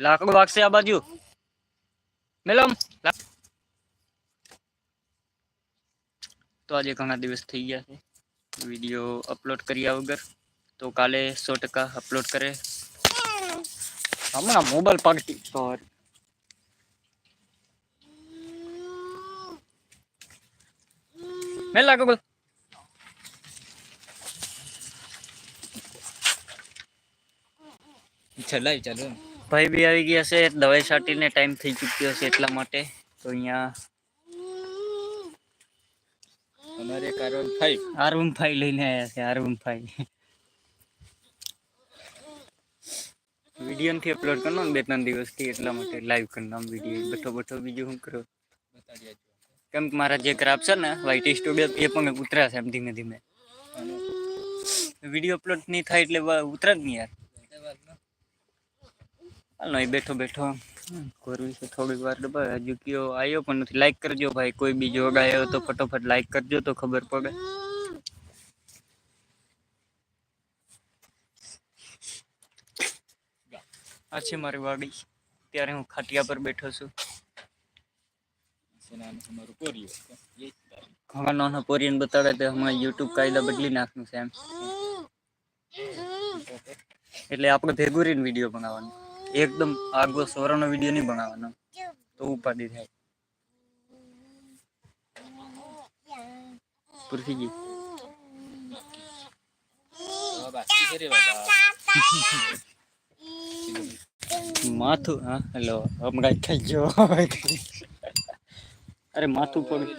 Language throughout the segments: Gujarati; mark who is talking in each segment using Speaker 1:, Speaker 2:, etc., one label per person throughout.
Speaker 1: લાકડું વાગશે આ બાજુ મેલમ લાક- તો આજે ઘણા દિવસ થઈ ગયા છે વિડીયો અપલોડ કર્યા વગર તો કાલે સો ટકા અપલોડ કરે હમણાં મોબાઈલ પાડતી સોરી મેં લાગો બોલ
Speaker 2: ચલાય ચાલો
Speaker 1: ભાઈ બી આવી ગયા છે દવાઈ છાંટીને ટાઈમ થઈ ચૂક્યો છે એટલા માટે. તો અહીંયા
Speaker 2: અમારે
Speaker 1: આરવન ફાઈ લઈને આવ્યા છે આરવન ફાઈ વીડિયો નથી અપલોડ કરવાનો ને બે ત્રણ દિવસથી એટલા માટે લાઈવ કરનામ વીડિયો બેઠો બેઠો બીજું શું કરો? કેમ કે મારા જે ક્રાફ્ટ છે ને વાઈટ સ્ટુડિયો એ પણ ઉતર્યા છે એમ ધીમે ધીમે. વીડિયો અપલોડ નહીં થાય એટલે ઉતરા જ નહીં યાર. હાલ નહીં બેઠો બેઠો હમ, કરવી છે થોડીક વાર તો બસ હજુ કયો આવ્યો પણ નથી લાઈક કરજો ભાઈ કોઈ બી જોગ આવ્યો તો ફટોફટ લાઈક કરજો તો ખબર પડે આ છે મારી વાડી ત્યારે હું ખાટિયા પર બેઠો છું
Speaker 2: સેનાનું અમારું કોરિયો એ જ તારે.
Speaker 1: ઘણા નાના પોરિયન બતાડે તો હમણાં યુટ્યુબ કાયદા બદલી નાખનું છે એમ એટલે આપણે ભેગું રહીને વિડીયો બનાવવાનો એકદમ આગો સોરાનો વીડિયો નહીં બનાવવાનો. તો ઉપાધિ થાય પૂરથી ગઈ.
Speaker 2: હવે બાકી છે રે બાબા
Speaker 1: માથું, હા, હેલો, હમણાં ખાઈ ગયો. અરે, માથું
Speaker 2: પડ.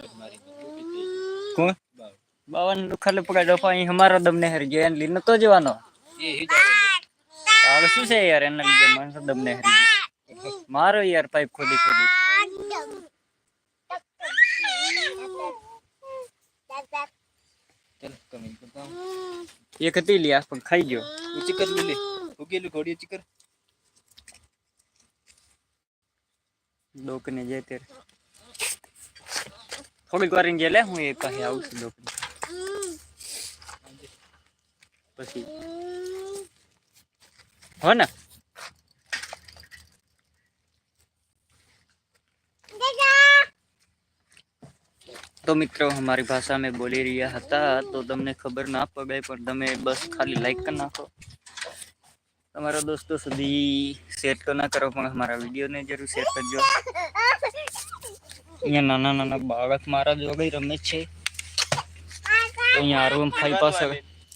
Speaker 1: કોણ?
Speaker 2: બાવ.
Speaker 1: બાવન ખાલી પકડ અહીં અમારો દમને હરી ગયો. એને લીધે તો જવાનો. હવે શું છે યાર એના લીધે મને તો દમને હરી ગયો મારો યાર પાઇપ ખોદી ખોદી
Speaker 2: ચાલ કમેન્ટ કરતા હું.
Speaker 1: એક હતી લ્યા પણ ખાઈ ગયો
Speaker 2: ઊંચી કર લે ઉગેલું ઘોડી ઊંચી કર
Speaker 1: ડોકને જે તે થોડીક વાર જે લે હું એ પાસે આવું છું ડોકને પછી हो ને. તો મિત્રો, અમારી ભાષા મેં બોલી રહ્યા હતા, તો તમને ખબર ના પડે પણ તમે બસ ખાલી લાઈક કરી નાખો. તમારા દોસ્તો સુધી શેર તો ના કરો, પણ અમારા વિડીયોને જરૂર શેર કરજો. અહીંયા નાના નાના બાળક મારા જોડે રમે છે. અહીંયા આરવમ ફાઈ પાસે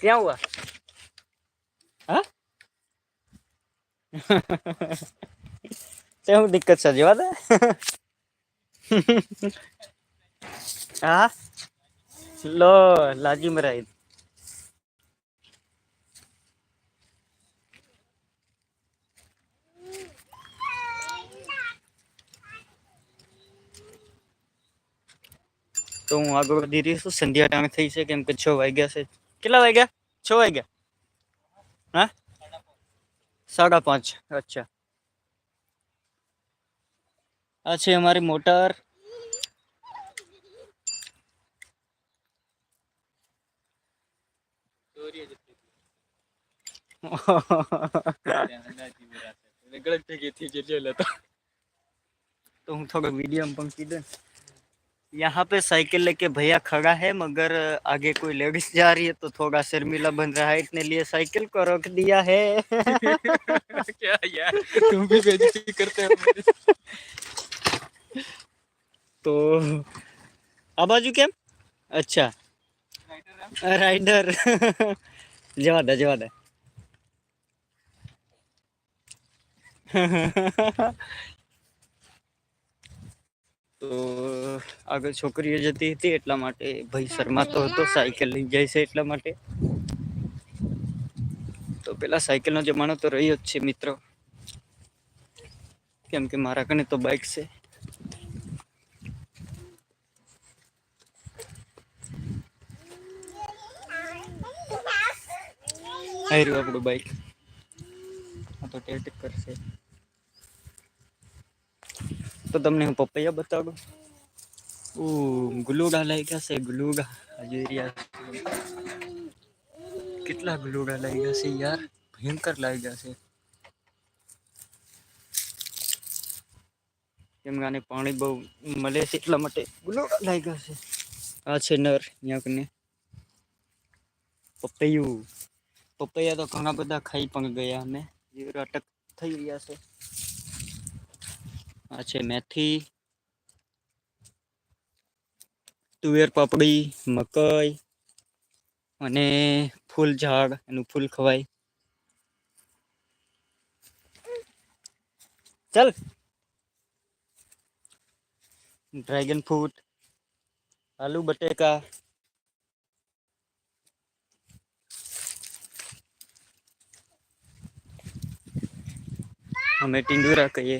Speaker 1: ક્યાં હુઆ હા તે હું દિક્કત છે જવા દે હા લો લાજી મરાઈ તો હું આગળ વધી રહી છું સંધ્યા ટાણે થઈ છે કેમ કે છ વાગ્યા છે
Speaker 2: किला है छो है? साढ़ा पाँच। अच्छा। अच्छी हमारी मोटर। थी
Speaker 1: तो। तो वीडियो पंक्ति यहाँ पे साइकिल लेके भैया खड़ा है मगर आगे कोई लेडीज़ जा रही है तो थोड़ा शर्मिला बन रहा है इतने लिए साइकिल को रोक दिया है।
Speaker 2: क्या यार तुम भी करते हो
Speaker 1: तो अब आजू क्या अच्छा। राइडर जवाब है जवाब है તો આગળ છોકરીઓ જતી હતી એટલા માટે ભાઈ શરમાતો હતો, સાયકલ લઈ જાય છે એટલા માટે. તો પેલા સાયકલનો જમાનો તો રહ્યો જ છે મિત્રો. કેમ કે મારા કને તો બાઇક છે. આવી રહ્યું આપણું બાઇક આ તો ટેટ કરશે. તો તમને હું પપૈયા બતાવું ઓ ગુલુડા લઈ ગયા છે ગુલુડા. હજી રહ્યા કેટલા ગુલુડા લઈ ગયા છે યાર? ભયંકર લાગી ગયા છે. કેમ કે પાણી બહુ મળે છે એટલા માટે ગુલુડા લઈ ગયા છે. આ છે નર અહીંયા કને પપૈયું. પપૈયા તો ઘણા બધા ખાઈ પણ ગયા અમે અટક થઈ રહ્યા છે. આ છે મેથી, તુવેર પાપડી, મકઈ અને ફૂલ ઝાડ એનું ફૂલ ખવાય. ચાલ. ડ્રેગન ફ્રૂટ આલુ, બટેકા, અમે ટીંડુરા કહીએ.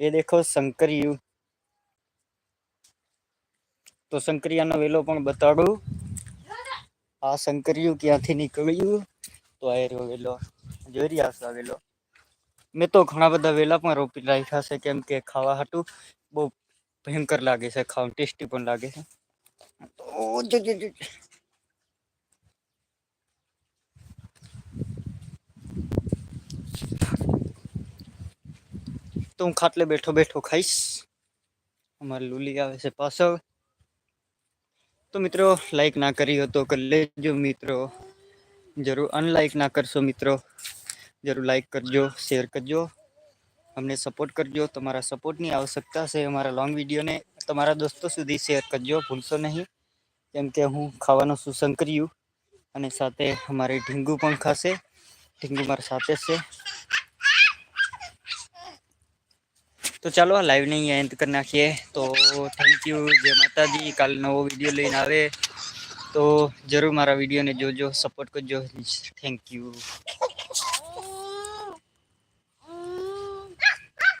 Speaker 1: એ દેખો શંકરિયું તો શંકરિયાનો વેલો પણ બતાડું આ શંકરિયું ક્યાંથી નીકળ્યું તો આ રહ્યો વેલો જોઈ રહ્યા છો આ વેલો મેં તો ઘણા બધા વેલા પણ રોપી રાખ્યા છે કેમ કે ખાવા હાટું બહુ ભયંકર લાગે છે ખાવા ટેસ્ટી પણ લાગે છે તો હું ખાટલે બેઠો બેઠો ખાઈશ. અમારી લુલી આવે છે પાછળ. તો મિત્રો લાઈક ના કરી હોય તો કરી લેજો મિત્રો. જરૂર અનલાઈક ના કરશો મિત્રો. જરૂર લાઈક કરજો શેર કરજો. અમને સપોર્ટ કરજો. તમારા સપોર્ટની આવશ્યકતા છે અમારા લોંગ વિડીયોને તમારા દોસ્તો સુધી શેર કરજો, ભૂલશો નહીં. કેમ કે હું ખાવાનું સુસંગ કર્યું. અને સાથે અમારે ઢીંગુ પણ ખાશે. ઢીંગુ મારા સાથે છે. તો ચાલો, આ લાઈવ ને અહીંયા એન્ડ કરી નાખીએ. તો થેન્ક યુ જય માતાજી. કાલ નવો વીડિયો લઈને આવે. તો જરૂર મારા વિડીયોને જોજો સપોર્ટ કરજો. Thank you